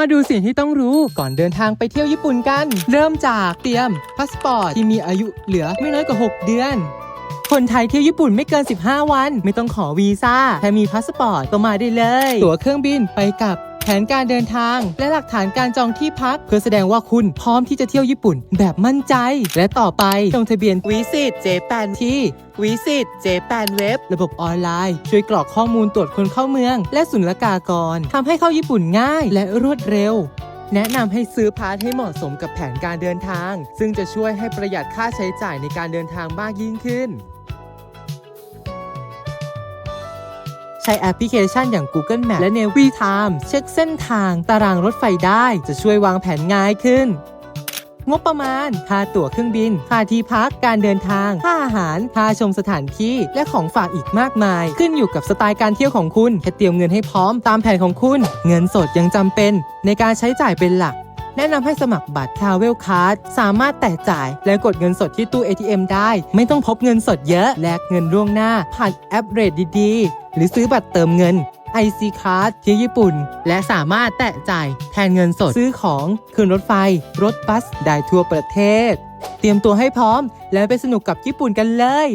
มาดูสิ่งที่ต้องรู้ก่อนเดินทางไปเที่ยวญี่ปุ่นกัน เริ่มจากเตรียมพาสปอร์ตที่มีอายุเหลือไม่น้อยกว่า 6 เดือน คนไทยเที่ยวญี่ปุ่นไม่เกิน 15 วัน ไม่ต้องขอวีซ่าแค่มีพาสปอร์ตก็มาได้เลย ตั๋วเครื่องบินไปกับ แผนการเดินทาง และหลักฐานการจองที่พัก เพื่อแสดงว่าคุณพร้อมที่จะเที่ยวญี่ปุ่นแบบมั่นใจ และต่อไปลงทะเบียน Visit Japan ที่ Visit Japan Web ระบบออนไลน์ ช่วยกรอกข้อมูลตรวจคนเข้าเมือง และศุลกากรทำให้เข้าญี่ปุ่นง่ายและรวดเร็วแนะนำให้ซื้อพาสให้เหมาะสมกับแผนการเดินทาง ซึ่งจะช่วยให้ประหยัดค่าใช้จ่ายในการเดินทางมากยิ่งขึ้น ช้แอปพลิเคชันอย่าง Google Map และ Navi Time เช็คเส้นทางตารางรถไฟได้จะช่วยวางแผนง่ายขึ้นงบประมาณ ค่าตั๋วเครื่องบิน ค่าที่พัก การเดินทาง ค่าอาหาร ค่าชมสถานที่ และของฝากอีกมากมาย ขึ้นอยู่กับสไตล์การเที่ยวของคุณ แค่เตรียมเงินให้พร้อมตามแผนของคุณ เงินสดยังจำเป็น ในการใช้จ่ายเป็นหลัก แนะนำให้สมัครบัตร Travel Card สามารถแตะจ่ายและกดเงินสดที่ตู้ ATM ได้ ไม่ต้องพบเงินสดเยอะแลกเงินล่วงหน้า ผ่านแอปเรทดีๆ หรือซื้อบัตรเติมเงิน IC Card ที่ญี่ปุ่น และสามารถแตะจ่ายแทนเงินสดซื้อของขึ้นรถไฟ รถบัสได้ทั่วประเทศ เตรียมตัวให้พร้อม แล้วไปสนุกกับญี่ปุ่นกันเลย